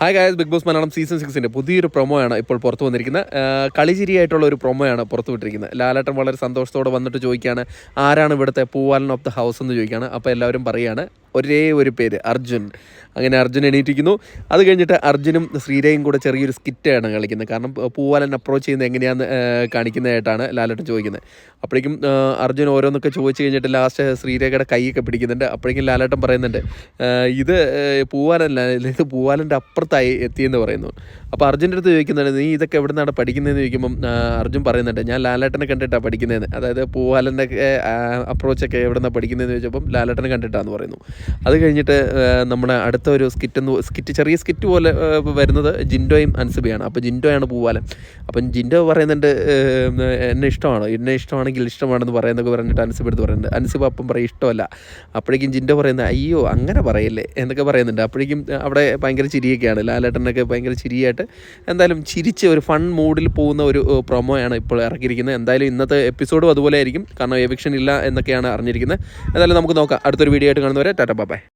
Hi guys Bigg Boss Malayalam season സിക്സിന്റെ പുതിയൊരു പ്രൊമോയാണ് ഇപ്പോൾ പുറത്തു വന്നിരിക്കുന്നത്. കളിചിരിയായിട്ടുള്ള ഒരു പ്രൊമോയാണ് പുറത്തു വിട്ടിരിക്കുന്നത്. ലാലാട്ടൻ വളരെ സന്തോഷത്തോടെ വന്നിട്ട് ചോദിക്കുകയാണ് ആരാണ് ഇവിടുത്തെ പൂവാലൻ ഓഫ് ദ ഹൗസ് എന്ന് ചോദിക്കുകയാണ്. അപ്പോൾ എല്ലാവരും പറയുകയാണ് ഒരേ ഒരു പേര് അർജുൻ. അങ്ങനെ അർജുൻ എണീറ്റിരിക്കുന്നു. അത് കഴിഞ്ഞിട്ട് അർജുനും ശ്രീരയും കൂടെ ചെറിയൊരു സ്കിറ്റാണ് കളിക്കുന്നത്. കാരണം പൂവാലൻ അപ്രോച്ച് ചെയ്യുന്നത് എങ്ങനെയാന്ന് കാണിക്കുന്നതായിട്ടാണ് ലാലേട്ടൻ ചോദിക്കുന്നത്. അപ്പോഴേക്കും അർജുൻ ഓരോന്നൊക്കെ ചോദിച്ചു കഴിഞ്ഞിട്ട് ലാസ്റ്റ് ശ്രീരേഖയുടെ കൈയൊക്കെ പിടിക്കുന്നുണ്ട്. അപ്പോഴേക്കും ലാലേട്ടൻ പറയുന്നുണ്ട് ഇത് പൂവാലല്ല ഇത് പൂവാലന്റെ അപ്പുറത്തായി എത്തിയെന്ന് പറയുന്നു. അപ്പോൾ അർജുന്റെ അടുത്ത് ചോദിക്കുന്നുണ്ട് നീ ഇതൊക്കെ എവിടെ നിന്നാണ് പഠിക്കുന്നതെന്ന്? ചോദിക്കുമ്പം അർജുൻ പറയുന്നുണ്ട് ഞാൻ ലാലേട്ടനെ കണ്ടിട്ടാണ് പഠിക്കുന്നതെന്ന്. അതായത് പൂവാലന്റെ അപ്രോച്ചൊക്കെ എവിടെ നിന്നാണ് പഠിക്കുന്നതെന്ന് ചോദിച്ചപ്പം ലാലേട്ടനെ കണ്ടിട്ടാന്ന് പറയുന്നു. അത് കഴിഞ്ഞിട്ട് നമ്മുടെ അടുത്ത ഒരു സ്കിറ്റ് എന്ന് സ്കിറ്റ് ചെറിയ സ്കിറ്റ് പോലെ വരുന്നത് ജിൻഡോയും അൻസബിയാണ്. അപ്പോൾ ജിൻഡോയാണ് പൂവാലൻ. അപ്പം ജിൻഡോ പറയുന്നുണ്ട് എന്നെ ഇഷ്ടമാണ്? എന്നെ ഇഷ്ടമാണെങ്കിൽ ഇഷ്ടമാണെന്ന് പറയുന്നൊക്കെ പറഞ്ഞിട്ട് അൻസിബ് എടുത്ത് പറയുന്നുണ്ട്. അൻസിബ് അപ്പം പറയും ഇഷ്ടമല്ല. അപ്പോഴേക്കും ജിൻഡോ പറയുന്നത് അയ്യോ അങ്ങനെ പറയല്ലേ? എന്നൊക്കെ പറയുന്നുണ്ട്. അപ്പോഴേക്കും അവിടെ ഭയങ്കര ചിരിയൊക്കെയാണ്. ലാലേട്ടനൊക്കെ ഭയങ്കര ചിരിയായിട്ട് എന്തായാലും ചിരിച്ച് ഒരു ഫൺ മൂഡിൽ പോകുന്ന ഒരു പ്രൊമോയാണ് ഇപ്പോൾ ഇറക്കിയിരിക്കുന്നത്. എന്തായാലും ഇന്നത്തെ എപ്പിസോഡും അതുപോലെ ആയിരിക്കും. കാരണം എവിക്ഷൻ ഇല്ല എന്നൊക്കെയാണ് അറിഞ്ഞിരിക്കുന്നത്. എന്തായാലും നമുക്ക് നോക്കാം. അടുത്തൊരു വീഡിയോ ആയിട്ട് കാണുന്നവരെ ടാറ്റ bye bye